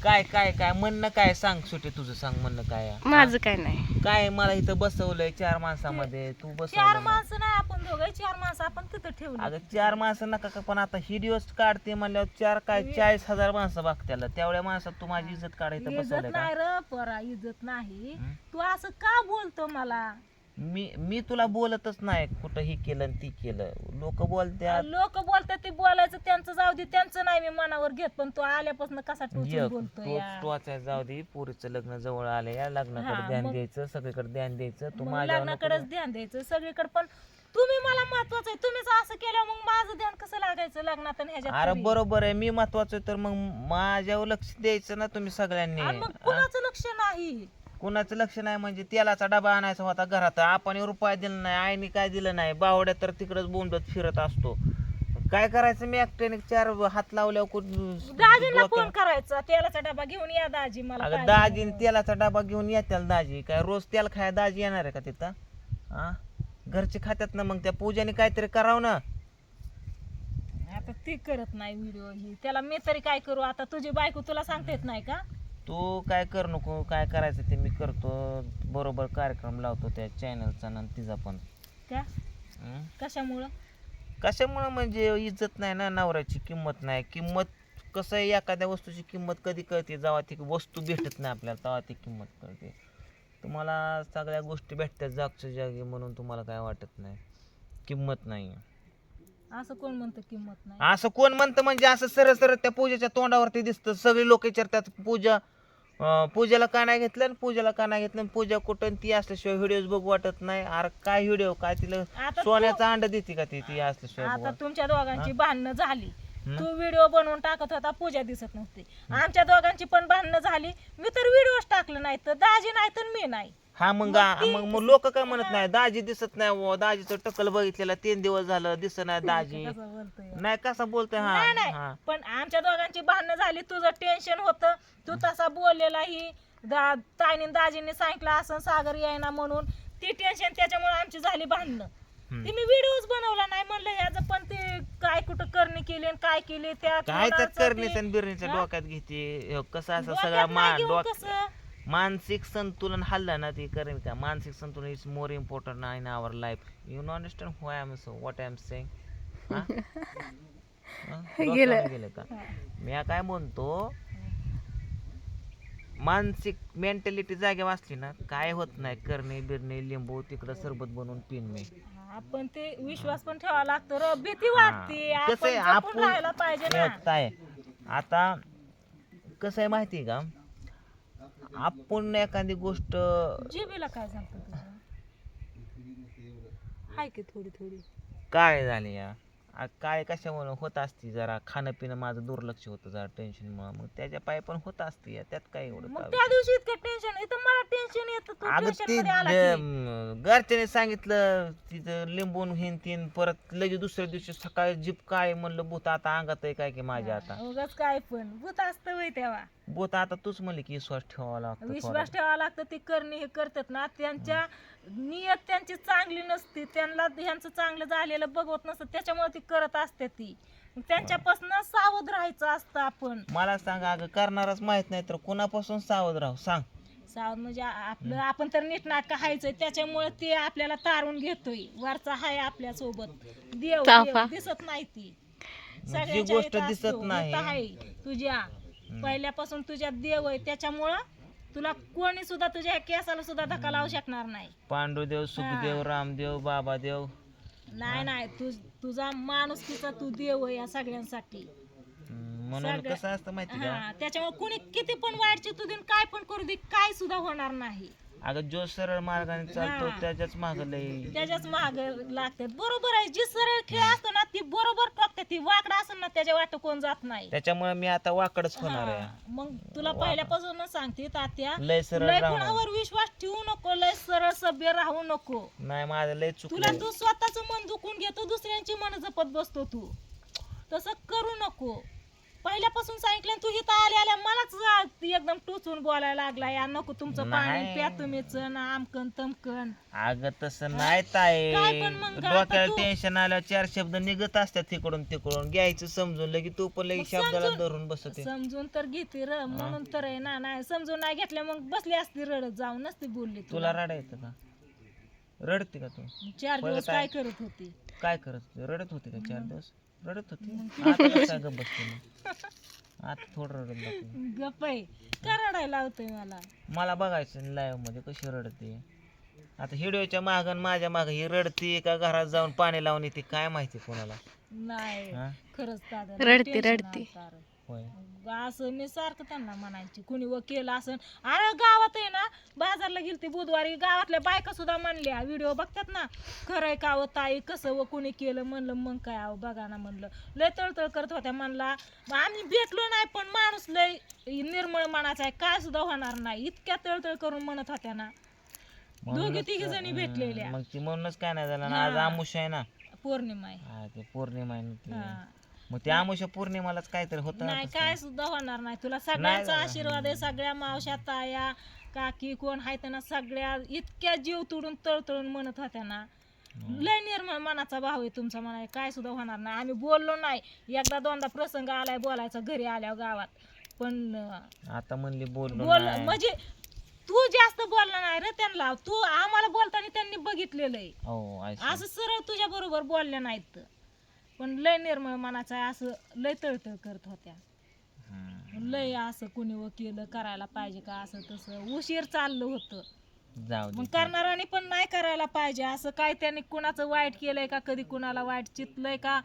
काय काय काय? म्हणणं काय सांग सुटे तुझं सांग म्हणणं काय? आहे? माझं काय नाही. काय मला इथं बसवलंय चार माणसामध्ये. तू चार बसवलं माणसं नाही आपण दोघं चार माणसं आपण तिथं ठेवली. अगं चार माणसं नका का पण आता ही दिवस काढते म्हणल्यावर चार काय चाळीस हजार माणसं बघत्याला. तेवढ्या माणसात तू माझी इज्जत काढायचं इज्जत बसवलंय का? नाही र परा इज्जत नाही. हं? तू असं का बोलतो मला? मी मी तुला बोलतच नाही कुठं ही केलं आणि ती केलं. लोक बोलत्यात. लोक बोलतात ते बोलायचं त्यांचं जाऊ दे त्यांचं नाही मी मनावर घेत पण तू आल्यापासून कसा टोचून एक जाऊ दे पोरीचं लग्न जवळ आलं या लग्नाकडे हा, ध्यान मग- द्यायचं सगळीकडे ध्यान द्यायचं तू माझ्यावर लग्नाकडेच नको- ध्यान द्यायचं सगळीकडे पण तुम्ही मला महत्वाचं आहे तुम्हीच असं केलं मग माझं ध्यान कसं लागायचं लग्नात आणि ह्याच्यात अरे तरी? बरोबर आहे मी महत्वाचं आहे तर मग माझ्यावर लक्ष द्यायचं ना तुम्ही सगळ्यांनी. आणि मग हा? कुणाचं लक्ष नाही? कुणाचं लक्ष नाही म्हणजे तेलाचा डबा आणायचा होता घरात. आपण रुपया दिला नाही आईने काय दिलं नाही बावड्या तर तिकडच बोंबत फिरत असतो. काय करायचं मी एकट्याने चार हात लावल्यावर दाजींना फोन करायचा तेलाचा डबा घेऊन या दाजी मला अगं काय दाजीने तेलाचा डबा घेऊन येत्याल दाजी काय रोज तेल खाया दाजी येणार आहे का तिथं? हा घरचे खात्यात ना मग त्या पूजाने काहीतरी करावं ना. आता ती करत नाही व्हिडिओ ही. त्याला मी तरी काय करू आता तुझी बायको तुला सांगता येत नाही का? तू काय कर नको काय करायचं ते मी करतो. बरोबर कार्यक्रम लावतो त्या चॅनलचा आणि तिचा पण. का? हं? कशामुळं? कशामुळं म्हणजे इज्जत नाही ना नवऱ्याची किंमत नाही. किंमत कसं आहे एखाद्या वस्तूची किंमत कधी कळते? जेव्हा ती वस्तू भेटत नाही आपल्याला तेव्हा ती किंमत कळते. तुम्हाला सगळ्या गोष्टी भेटतात जागच्या जागी म्हणून तुम्हाला काय वाटत नाही. किंमत नाही. असं कोण म्हणतं किंमत नाही? असं कोण म्हणतं म्हणजे असं सरळ सरळ त्या पूजेच्या तोंडावरती दिसतं. सगळे लोक विचारतात पूजा पूजेला का नाही घेतलं आणि पूजेला का नाही घेतलं? आणि पूजा कुठं आणि ती असल्याशिवाय व्हिडिओ बघू वाटत नाही. अरे काय व्हिडिओ काय तिला आता तू- सोन्याचा अंड देते का ती? ती असल्याशिवाय आता बघू तुमच्या दोघांची भांडणं झाली? तू व्हिडिओ बनवून टाकत होता पूजा दिसत नव्हती. आमच्या दोघांची पण भांडणं झाली. मी तर व्हिडिओच टाकलं नाही तर दाजी नाही तर मी नाही. हा मग मग मग लोक काय म्हणत नाही दाजी दिसत नाही बुवा, दाजीचं टकल बघितलेलं तीन दिवस झालं दिसत नाही दाजी. कसं बोलतोय? नाही कसं बोलतोय? हा नाही नाही हा. पण आमच्या दोघांची भांडणं झाली तुझं टेन्शन होतं. तू तसा बोललेला ही दा ताईने दाजीने सांगितलं असं सागर यायना म्हणून. ती टेन्शन त्याच्यामुळे आमची झाली भांडणं. हम्म. ती मी व्हिडिओच बनवला नाही म्हणलं ह्याचं पण ते काय कुठं करणी केली आणि काय केली त्या काय तर आणि हा? डोक्यात घेते. ह्यो कसं असं डोक्यात सगळा मा नाही घेऊन डोक कसं? मानसिक संतुलन हल्लं ना ते करेन का? मानसिक संतुलन is more important in our life you know understand who I am so what I am saying गेलं. का? मी काय म्हणतो मानसिक मेंटॅलिटी जागे वाचली ना काय होत नाही करणे बिरणे लिंबू तिकडं सरबत बनवून पिन मी आपण ते विश्वास पण ठेवावा लागतो र. भीती वाटते. कसं आहे, आपण राहायला पाहिजे ना. एक काय आता कसं आहे माहिती आहे का? आपण एखादी गोष्ट जिबीला काय सांगतो तुझं? हाय की थोडी थोडी. काय झाली या? आ, काय कशामुळे होत असती जरा? खाणं पिणं माझं दुर्लक्ष होतं जरा टेन्शन मुळे. मग त्याच्या पायी पण होत असते या, त्यात काय एवढं मग त्या दिवशी इतकं टेन्शन येतं मला टेन्शन येतं. तू अगं ते मध्ये आला ज- की. म, घरच्याने सांगितलं तिथं लिंबून हिन तीन परत लगेच दुसऱ्या दिवशी सकाळी जीप काय म्हणलं भूत आता अंगात आहे काय की माझ्या आता? उगाच काय पण. भूत असतं वय तेव्हा. भूत आता तूच म्हणली की विश्वास ठेवावा लागतो विश्वास ठेवावा लागतं ते करणे हे करतात ना. त्यांच्या नियत त्यांची चांगली नसती त्यांना ह्यांचं चांगलं झालेलं बघवत नसतं त्याच्यामुळे ती करत असते ती. त्यांच्यापासून सावध राहायचं असतं आपण. मला सांग अगं करणारच माहीत नाही तर कुणापासून सावध राहू? सांग. सावध म्हणजे आ- आपलं आपण तर नीटनाटक हायचंय त्याच्यामुळे ते आपल्याला तारून घेतोय. वरचा हाय आपल्यासोबत. देव चाफा. दिसत नाही ती. जी सगळ्यांच्या गोष्ट इथं दिसत असतो. नाही. इथं आहे तुझ्या. पहिल्यापासून तुझ्या देव आहे त्याच्यामुळं तुला कोणी सुद्धा तुझ्या केसाला सुद्धा धक्का लावू शकणार नाही. पांडुदेव सुखदेव रामदेव बाबादेव. नाही नाही तू तुझा माणुसकीचा तू देव आहे या सगळ्यांसाठी. म्हणून कसं असतं माहिती का? हा त्याच्यामुळे कुणी किती पण वाईट चितू देईन काय पण करू दे काय सुद्धा होणार नाही. अगं जो सरळ मार्गाने चालतो हा. त्याच्याच माग लय. त्याच्याच महाग लागतात बरोबर आहे जी सरळ खेळ असतो ना ती बरोबर टोकते. ती वाकडा असेल ना त्याच्या वाट कोण जात नाही. त्याच्यामुळे मी आता वाकडच होणार हा. आहे. मग तुला पहिल्यापासूनच सांगते तात्या. लय सरळ लय राहणार. कोणावर विश्वास ठेवू नको लय सरळ सभ्य राहू नको. नाही माझं लय तुला चुकलं तू स्वतःच मन दुखून घेतो दुसऱ्यांची मन जपत बसतो तू. तसं करू नको. पहिल्यापासून सांगितलं तू इथं आल्या आल्या मलाच एकदम टोचून बोलायला लागला या नको तुमचं पाणी नाही. प्या तुम्हीच ना आमकन तमकन अगं तसं नाही ताई. काय पण मग काय डोक्याला तू- टेन्शन आल्यावर चार शब्द निघत असतात तिकडून तिकडून. घ्यायचं समजून लगे तू पण लगे मग शब्दाला समजून- धरून बसते. समजून तर घेते र म्हणून तर आहे ना नाही समजून नाही घेतल्या मग बसली असती रडत जाऊन नसती बोलली तुला. रडा येतं का? रडते का तू? चार दिवस. काय करत होती? काय करत होती? रडत होती का चार दिवस? रडत होती. आता कसं गप बसते मग? आता थोडं रडत बसते गप आहे. का रडायला लावतोय मला? मला बघायचं लाईव्हमध्ये कशी रडते. आता हिडिओच्या माग माझ्या माग ही रडते का घरात जाऊन पाणी लावून येते काय माहिती कोणाला? नाही. हा? खरंच दादा रडते, रडते. होय. असं मी सारखं त्यांना म्हणायची. कुणी व केलं असं अरे गावात आहे ना बाजारला गेलती बुधवारी. गावातल्या बायका सुद्धा म्हणल्या व्हिडिओ बघतात ना खरंय का व ताई? कसं व कुणी केलं? म्हणलं मग काय अहो बघा ना म्हणलं. लय तळतळ करत होत्या म्हणला आम्ही भेटलो नाही पण माणूस लय निर्मळ मनाचा आहे. काय सुद्धा होणार नाही. इतक्या तळतळ करून म्हणत होत्या ना. दोघी म्हणूनच, तिघी जणी भेटलेल्या. हं, मग ती म्हणूनच काय नाही झालं ना आज हा. आहे ना. पौर्णिमा आहे. हा ते पौर्णिमा आहे ना ती. हा. मग ते आमुषा पौर्णिमालाच काहीतरी होतं नाही. काय सुद्धा होणार नाही. तुला सगळ्यांचा. आशीर्वाद आहे सगळ्या मावश्या ताया काकी कोण आहेत ना सगळ्या इतक्या जीव तुडून तळतळून म्हणत होत्या ना. लय निर्मळ मनाचा भाव आहे तुमचा म्हणा काय सुद्धा होणार नाही. आम्ही बोललो नाही. एकदा दोनदा प्रसंग आलाय बोलायचा घरी आल्यावर गावात. पण आता म्हणली बोल नाही. म्हणजे तू जास्त बोलला नाही रे त्यांना. तू आम्हाला बोलताना त्यांनी बघितलेलं आहे. हो. असं सरळ तुझ्या बरोबर बोलल्या नाहीत. पण लय निर्मळ मनाचा आहे असं लय तळतळ करत होत्या. हं. लय असं कुणी व केलं करायला पाहिजे का असं तसं. उशीर चाललं होतं. जाऊ मग करणाऱ्याने पण नाही करायला पाहिजे असं काय त्याने कुणाचं वाईट केलंय का कधी कुणाला वाईट चितलंय का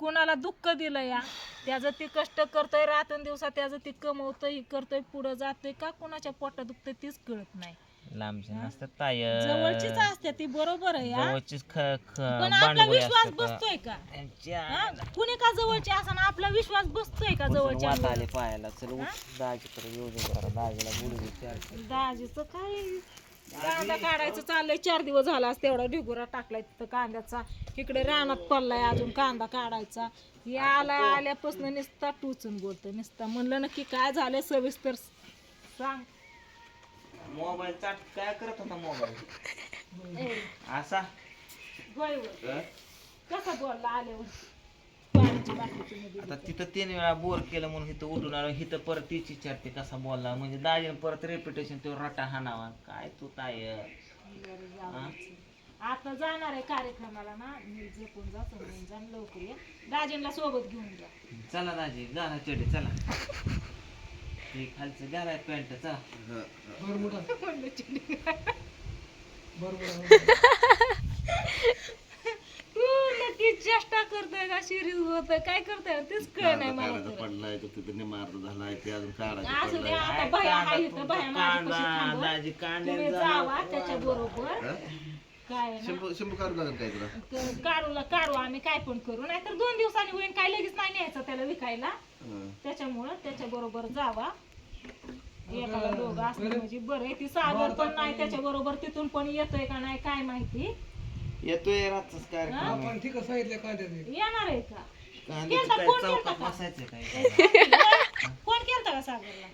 कुणाला दुःख दिलं या. त्याचं ती कष्ट करतोय रात्रंदिवसा त्याचं ती कमवतोय करतोय पुढं जातोय का कुणाच्या पोटात दुखतंय तीच कळत नाही. लांबचे नसतात जवळचीच असते ती बरोबर आहे या जवळचीच ख ख पण आपला भांडवली विश्वास असतात बसतोय का? त्यांच्या हा? कुणी का जवळची असं आपला विश्वास बसतोय का जवळच्या वाट आले पायाला चल उठ दाजीकडे येऊ दे जरा. दाजीला बोलू दे चार. दाजीचं काय? कांदा काढायचं चाललंय. चार दिवस झाला आज तेवढा ढिगुरा टाकलाय तिथं कांद्याचा. इकडे रानात पडलाय अजून कांदा काढायचा. या आलाय आल्यापासून नुसता टुचून बोलतोय. नुसता म्हणलं नक्की काय झालंय सविस्तर सांग. मोबाईल चाट काय करत होता मोबाईल? असा? होय होय. कसा बोलला आल्यावर पाण्याची आता तिथं तीन वेळा बोर केलं म्हणून इथं उठून आलो इथं परत तीच विचारते कसा बोलला? म्हणजे दाजीने परत रेप्युटेशन तो रटा हाणावा. काय तू ताय बरं, जाऊ दे. आता जाणार आहे कार्यक्रमाला ना. मी जपून जा समजून जा आणि लवकर ये. दाजींना सोबत घेऊन जा. चला दाजी गाणं चढे चला. ते खालचं म्हणलं चिडी. तू नक्की चेष्टा करतोय का सिरीज होत काय करतोय तेच कळ नाही मला तर. पडलाय तो तिथे झालाय ते अजून काढायचं असू दे पडलाय. आता भया आहे इथं भया माझ्यापाशी कांदा थांबव. दाजी कांदे तुम्ही जावा त्याच्या बरोबर. काय ना? शंभू शंभू काढू लागेल काय तुला? क- काढूला काढू आम्ही काय पण करू. नाहीतर दोन दिवसांनी होईन काय लगेच नाही न्यायचं त्याला विकायला. हं. त्याच्यामुळं त्याच्या बरोबर जावा. दोघं असलं म्हणजे बरं आहे ती सागर पण नाही त्याच्या बरोबर तिथून पण येतोय का नाही काय माहिती? येतोय कार्यक्रम येणार आहे का? कांद्याचं केलता, काय कोण चौकात केलता का? बसायचं काय? कोण केलता का सागरला?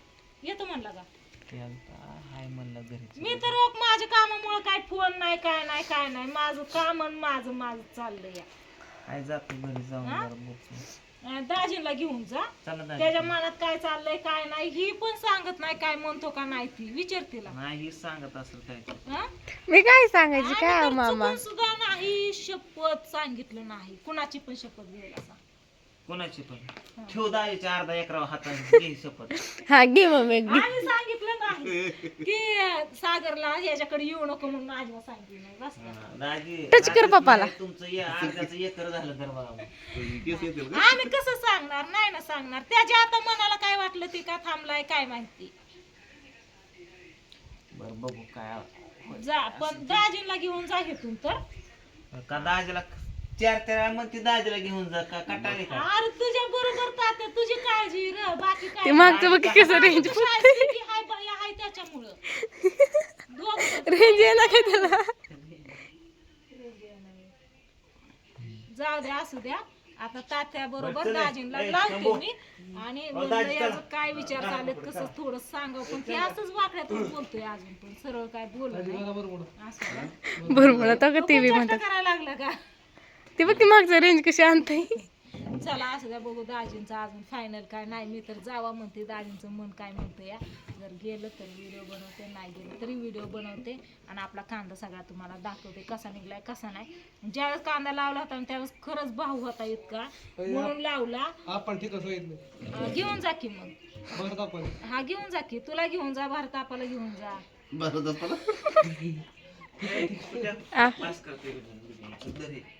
येतो म्हणला का? केलता, हाय म्हणलं घरी मी तर रोग माझ्या कामामुळे काय फोन नाही काय नाही काय नाही. माझं काम आणि माझं माझं चाललंय. जातो घरी जाऊन हा? जरा बघतो. दाजीला घेऊन जा. चला दाजी. त्याच्या मनात काय चाललंय काय नाही ही पण सांगत नाही काय म्हणतो का नाही ती. विचार तिला. नाही सांगत असेल काय हा? मी काय सांगायची काय तर हो मामा? चुकून सुद्धा नाही शपथ सांगितलं नाही. कुणाची पण शपथ घ्यायला सांग. कोणाची पण ठेव दाजीच्या अर्धा एकरा हातात घे शपथ हा घे मम्मी घे आम्ही सांगितलं नाही की सागरला ह्याच्याकडे येऊ नको म्हणून आजीला सांगितलं नाही बस का? हा, दाजी टच कर पप्पाला. तुमचं ये अर्ध्याचं एकर झालं तर बघा मग. तुझी केस येतील का आम्ही कसं सांगणार नाही ना सांगणार त्याच्या आता मनाला काय वाटलं ते का थांबलाय काय माहिती बरं बघू काय. जा पण दाजीला घेऊन जा इथून तर का दाजीला चार तेरा म्हणते दाजीला घेऊन जा का कटाळी का? अरे तुझ्या बरोबर तात्या तुझी काळजी र बाकी काय ते मागचं बघ की कसं किती हाय बाई हाय त्याच्यामुळं. दोघं रेंज येणार काय त्याला? जाऊ द्या असू द्या. आता तात्या बरं, बरोबर चल, दाजींला ए, लावते. मी. आणि अहो, म्हणलं दाजी, चला. याचं काय विचार चाललेत कसं थोडं सांगावं पण ते असंच वाकड्यातून बोलतोय अजून पण सरळ काय बोलत नाही. असं. का? बरं म्हणत का तो टीव्ही पण म्हणतात? करायला लागला का? ते बघ ती मागचं रेंज कशी आणताय चला असं द्या बघू दाजींचं अजून फायनल काय नाही. मी तर जावा म्हणते दाजींचं मन काय म्हणतं या. जर गेलं तर व्हिडिओ बनवते नाही गेलं तरी व्हिडिओ बनवते. आणि आपला कांदा सगळा तुम्हाला दाखवते कसा निघलाय कसा नाही. ज्यावेळेस कांदा लावला होता आणि त्यावेळेस खरंच भाव होता इतका. म्हणून लावला. आपण ठीक असं येत नाही. अं, घेऊन जा की मग. बरं का आपण हा घेऊन जा की. तुला घेऊन जा भारत आपल्याला घेऊन जा. बरं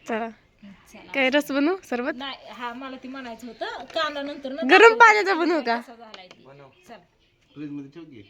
चला. काय रस बनवू सरबत? नाही हा मला ती म्हणायचं होतं कांदा नंतर गरम पाण्याचा बनवू का? कसा झालाय ती. बनव. चल. फ्रीजमध्ये ठेव की.